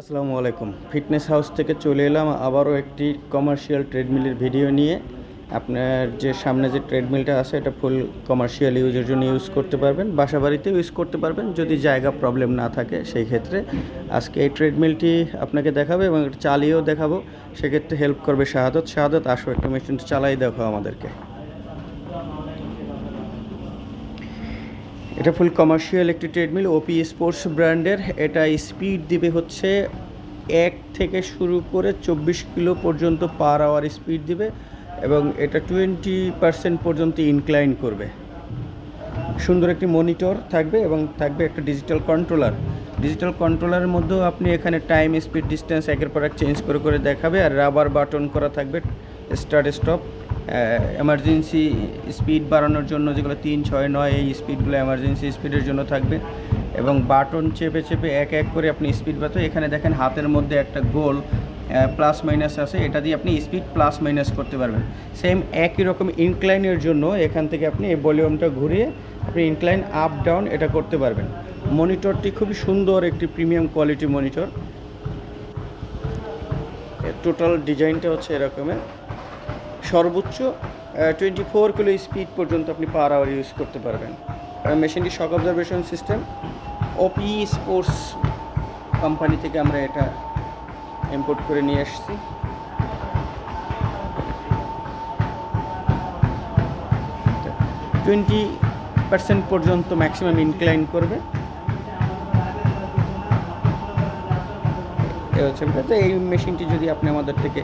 আসসালামু আলাইকুম। Fitness house থেকে চলে এলাম আবারও একটি কমার্শিয়াল ট্রেডমিলের ভিডিও নিয়ে। আপনার যে সামনে যে ট্রেডমিলটা আছে, এটা ফুল কমার্শিয়াল ইউজের জন্য ইউজ করতে পারবেন। বাসা বাড়িতে ইউজ করতে পারবেন, যদি জায়গা প্রবলেম না থাকে, সেই ক্ষেত্রে। আজকে এই ট্রেডমিলটি আপনাকে দেখাবে এবং চালিয়েও দেখাবো। সেক্ষেত্রে হেল্প করবে শাহাদত। শাহাদত, আসো, একটা মেশিনটা চালাই দেখো আমাদেরকে। এটা ফুল কমার্শিয়াল একটি ট্রেডমিল ওপি স্পোর্টস ব্র্যান্ডের এটা স্পিড দিবে হচ্ছে এক থেকে শুরু করে চব্বিশ কিলো পর্যন্ত পার আওয়ার স্পিড দিবে এবং এটা টোয়েন্টি পার্সেন্ট পর্যন্ত ইনক্লাইন করবে। সুন্দর একটি মনিটর থাকবে এবং থাকবে একটা ডিজিটাল কন্ট্রোলার ডিজিটাল কন্ট্রোলারের মধ্যেও আপনি এখানে টাইম স্পিড ডিস্টেন্স একের পর এক চেঞ্জ করে করে দেখাবে আর রাবার বাটন করা থাকবে স্টার্ট স্টপ এমার্জেন্সি স্পিড বাড়ানোর জন্য যেগুলো তিন, ছয়, নয়, এই স্পিডগুলো এমার্জেন্সি স্পিডের জন্য থাকবে। এবং বাটন চেপে চেপে এক এক করে আপনি স্পিড বাড়াতে এখানে দেখেন হাতের মধ্যে একটা গোল প্লাস মাইনাস আছে। এটা দিয়ে আপনি স্পিড প্লাস মাইনাস করতে পারবেন। সেম একই রকম ইনক্লাইনের জন্য এখান থেকে আপনি এই ভলিউমটা ঘুরিয়ে আপনি ইনক্লাইন আপ ডাউন এটা করতে পারবেন। মনিটরটি খুবই সুন্দর একটি প্রিমিয়াম কোয়ালিটি মনিটর টোটাল ডিজাইনটা হচ্ছে এরকমের সর্বোচ্চ টোয়েন্টি ফোর কিলো স্পিড পর্যন্ত আপনি পার আওয়ার ইউজ করতে পারবেন। মেশিনটি shock observation system OP sports company থেকে আমরা এটা ইম্পোর্ট করে নিয়ে এসেছি টোয়েন্টি পার্সেন্ট পর্যন্ত ম্যাক্সিমাম ইনক্লাইন করবে। ব্যাপার। তো এই মেশিনটি যদি আপনি আমাদের থেকে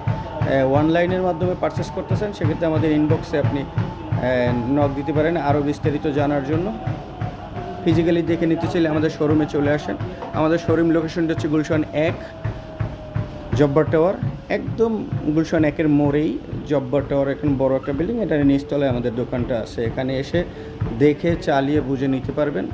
অনলাইনের মাধ্যমে পারচেস করতেছেন, সেক্ষেত্রে আমাদের ইনবক্সে আপনি নক দিতে পারেন আরও বিস্তারিত জানার জন্য। ফিজিক্যালি দেখে নিতে চাইলে আমাদের শোরুমে চলে আসেন। আমাদের শোরুম লোকেশনটা হচ্ছে গুলশান এক, জব্বার টাওয়ার একদম গুলশান একের মোড়েই জব্বার টাওয়ার এখন বড় একটা বিল্ডিং এটার নিচতলায় আমাদের দোকানটা আছে। এখানে এসে দেখে, চালিয়ে, বুঝে নিতে পারবেন।